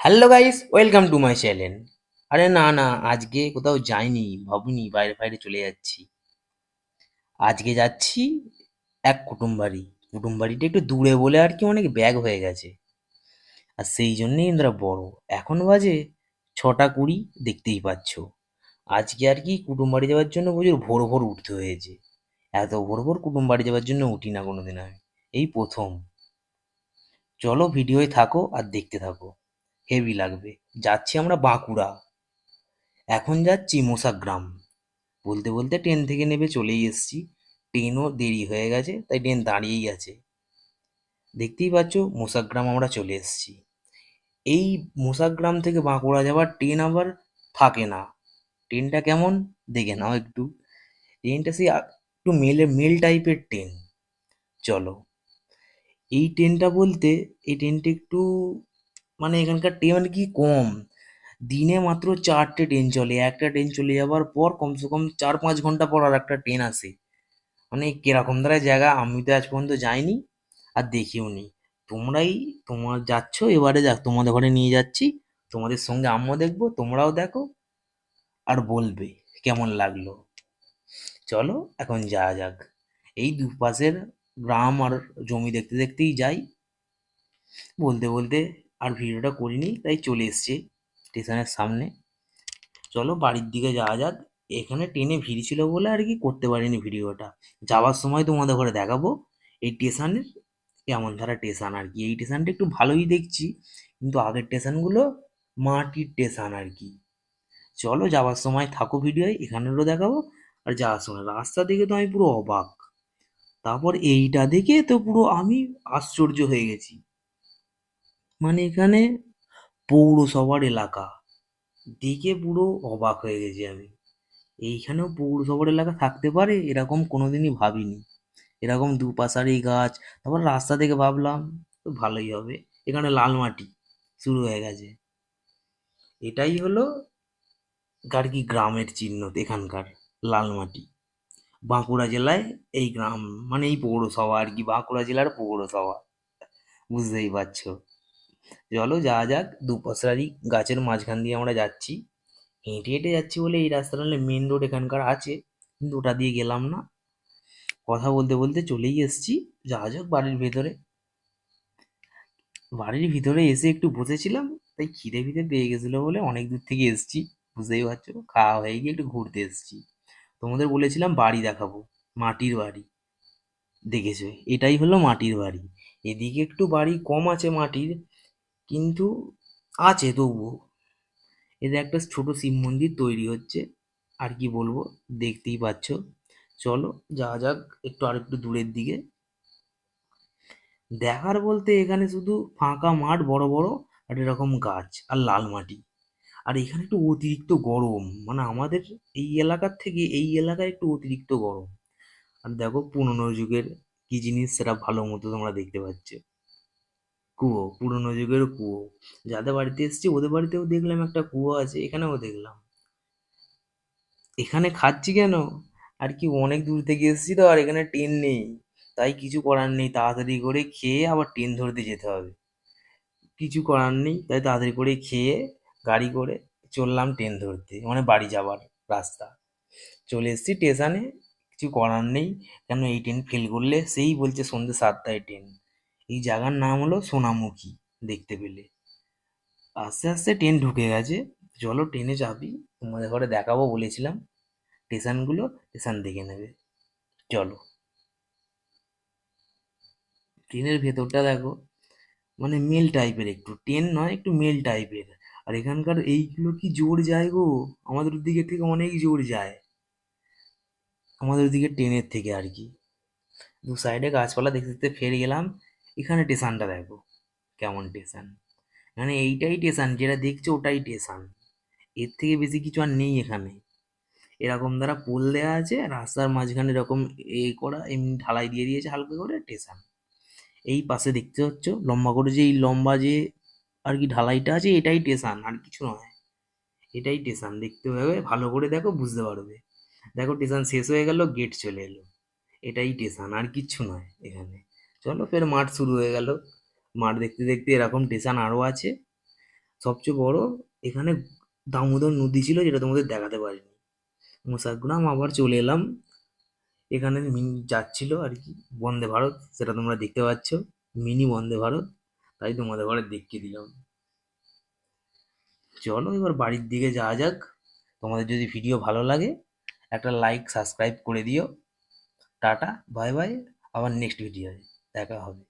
Hello guys welcome to my channel আরে না না, আজকে কোথাও যাইনি, ভাবিনি, বাইরে বাইরে চলে যাচ্ছি। আজকে যাচ্ছি এক কুটুম বাড়ি কুটুম বাড়িটা একটু দূরে বলে আর কি অনেক ব্যাগ হয়ে গেছে। আর সেই জন্যেই ইন্দ্রা বড়। এখন বাজে ছটা কুড়ি, দেখতেই পাচ্ছ। আজকে আর কি কুটুম বাড়ি যাওয়ার জন্য প্রচুর ভোর ভোর উঠতে হয়েছে। এত ভোর ভোর কুটুম বাড়ি যাওয়ার জন্য উঠি না কোনোদিন আমি। এই প্রথম। চলো ভিডিওয় থাকো আর দেখতে থাকো। হেভি লাগবে। যাচ্ছি আমরা বাঁকুড়া। এখন যাচ্ছি মোসাগ্রাম। বলতে বলতে ট্রেন থেকে নেবে চলেই এসেছি। ট্রেনও দেরি হয়ে গেছে, তাই ট্রেন দাঁড়িয়েই আছে। দেখতেই পাচ্ছ, মোসাগ্রাম আমরা চলে এসেছি। এই মোসাগ্রাম থেকে বাঁকুড়া যাওয়ার ট্রেন আবার থাকে না। ট্রেনটা কেমন? দেখে নাও একটু। ট্রেনটা সেই একটু মেলে, মেল টাইপের ট্রেন। চলো। এই ট্রেনটা বলতে, এই ট্রেনটা একটু মানে এখানকার ট্রেন কি কম? দিনে মাত্র চারটে ট্রেন চলে, একটা ট্রেন চলে যাওয়ার পর কমসে কম চার পাঁচ ঘণ্টা পর আর একটা ট্রেন আসে। মানে কীরকম ধরা জায়গা? আমি তো আজ পর্যন্ত যাইনি আর দেখিও নি। তোমরাই তোমার যাচ্ছ, এবারে যাক তোমাদের ঘরে নিয়ে যাচ্ছি, তোমাদের সঙ্গে আমিও দেখব, তোমরাও দেখো আর বলবে কেমন লাগল। চলো, এখন যাওয়া যাক। এই দুপাশের গ্রাম আর জমি দেখতে দেখতেই যাই। বলতে বলতে আর ভিডিওটা করিনি, তাই চলে এসছে স্টেশনের সামনে। চলো বাড়ির দিকে যাওয়া যাক। এখানে ট্রেনে ভিড় ছিল বলে আর কি করতে পারিনি ভিডিওটা। যাওয়ার সময় তোমাদের ঘরে দেখাবো। এই স্টেশনের কেমন ধারা স্টেশন আর কি। এই স্টেশনটা একটু ভালোই দেখছি, কিন্তু আগের স্টেশনগুলো মাটির স্টেশন আর কি। চলো যাওয়ার সময় থাকো ভিডিও এখানেরও দেখাবো আর যাওয়ার সময়। রাস্তা দেখে তো আমি পুরো অবাক। তারপর এইটা দেখে তো পুরো আমি আশ্চর্য হয়ে গেছি। মানে এখানে পৌরসভার এলাকা। দেখে পুরো অবাক হয়ে গেছি আমি। এইখানেও পৌরসভার এলাকা থাকতে পারে? এরকম কোনোদিনই ভাবিনি। এরকম দুপাশারি গাছ, তারপর রাস্তা থেকে ভাবলাম, তো ভালোই হবে। এখানে লাল মাটি শুরু হয়ে গেছে। এটাই হলো আর কি গ্রামের চিহ্ন এখানকার, লাল মাটি। বাঁকুড়া জেলায় এই গ্রাম মানে এই পৌরসভা আর কি, বাঁকুড়া জেলার পৌরসভা। বুঝতেই পারছ? চলো যাওয়া যাক দু দুপাশারি গাছের মাঝখান দিয়ে আমরা যাচ্ছি। হেঁটে হেঁটে যাচ্ছি বলে এই রাস্তাটা মেন রোড এখানকার আছে, কিন্তু ওটা দিয়ে গেলাম না। কথা বলতে বলতে চলেই এসেছি। যাওয়া যাক বাড়ির ভেতরে। বাড়ির ভিতরে এসে একটু বসেছিলাম, তাই খিদে ফিদে পেয়ে গেছিল বলে অনেক দূর থেকে এসেছি। বুঝতেই পারছ, খাওয়া হয়ে গিয়ে একটু ঘুরতে এসেছি। তোমাদের বলেছিলাম বাড়ি দেখাবো, মাটির বাড়ি। দেখেছ, এটাই হলো মাটির বাড়ি। এদিকে একটু বাড়ি কম আছে মাটির কিন্তু আছে তবুও। এদের একটা ছোট শিব মন্দির তৈরি হচ্ছে। আর কি বলব, দেখতেই পাচ্ছ। চলো, যাওয়া যাক একটু আর একটু দূরের দিকে। দেখার বলতে এখানে শুধু ফাঁকা মাঠ, বড় বড়, আর এরকম গাছ আর লাল মাটি। আর এখানে একটু অতিরিক্ত গরম। মানে আমাদের এই এলাকার থেকে এই এলাকায় একটু অতিরিক্ত গরম। আর দেখো পুরনো যুগের কি জিনিস সেটা ভালো মতো তোমরা দেখতে পাচ্ছ। কুয়ো, পুরনো যুগের কুয়ো। যাদের বাড়িতে এসেছি, ওদের বাড়িতেও দেখলাম একটা কুয়ো আছে, এখানেও দেখলাম। এখানে খাচ্ছি কেন? আর কি, অনেক দূর থেকে এসেছি তো, আর এখানে ট্রেন নেই। তাই কিছু করার নেই, তাড়াতাড়ি করে খেয়ে আবার ট্রেন ধরতে যেতে হবে। কিছু করার নেই, তাই তাড়াতাড়ি করে খেয়ে, গাড়ি করে চললাম ট্রেন ধরতে মানে বাড়ি যাওয়ার রাস্তা। চলে এসেছি স্টেশনে, কিছু করার নেই, কেন এই ট্রেন ফেল করলে? সেই বলছে সন্ধ্যে সাতটায় ট্রেন। এই জায়গার নাম হলো সোনামুখী দেখতে পেলে। আস্তে আস্তে ট্রেন ঢুকে গেছে। চলো ট্রেনে চাপি তোমাদের ঘরে দেখাবো বলেছিলাম। স্টেশনগুলো স্টেশন দেখে নেবে। চলো। ট্রেনের ভেতরটা দেখো। মানে মেল টাইপের একটু। ট্রেন নয়, একটু মেল টাইপের আর এখানকার এইগুলো কি জোর যায় গো? আমাদের দিকে থেকে অনেক জোর যায়। আমাদের দিকে ট্রেনের থেকে আর কি। দু সাইডে গাছপালা দেখতে দেখতে ফের গেলাম। এখানে স্টেশনটা দেখো, কেমন স্টেশন মানে এইটাই স্টেশন যেটা দেখছ ওটাই স্টেশনের থেকে বেশি কিছু আর নেই এখানে। এরকম দ্বারা পোল দেওয়া আছে, রাস্তার মাঝখানে এরকম এ করা, এমনি ঢালাই দিয়ে দিয়েছে হালকা করে স্টেশন এই পাশে দেখতে পাচ্ছ, লম্বা করে যে এই লম্বা যে আর কি ঢালাইটা আছে, এটাই স্টেশন আর কিছু নয়। এটাই স্টেশন দেখতে হবে, ভালো করে দেখো, বুঝতে পারবে। দেখো স্টেশন শেষ হয়ে গেল গেট চলে এলো। এটাই স্টেশন আর কিচ্ছু নয় এখানে। চলো ফের মাঠ শুরু হয়ে গেল। মাঠ দেখতে দেখতে এরকম স্টেশন আরও আছে। সবচেয়ে বড় এখানে দামোদর নদী ছিল যেটা তোমাদের দেখাতে পারিনি। মোসাগ্রাম, আবার চলে এলাম। এখানে মিনি যাচ্ছিল আর কি, বন্দে ভারত, সেটা তোমরা দেখতে পাচ্ছ। মিনি বন্দে ভারত, তাই তোমাদের ঘরে দেখিয়ে দিলাম। চলো এবার বাড়ির দিকে যাওয়া যাক। তোমাদের যদি ভিডিও ভালো লাগে, একটা লাইক সাবস্ক্রাইব করে দিও। টাটা বাই বাই আবার নেক্সট ভিডিও দেখা হবে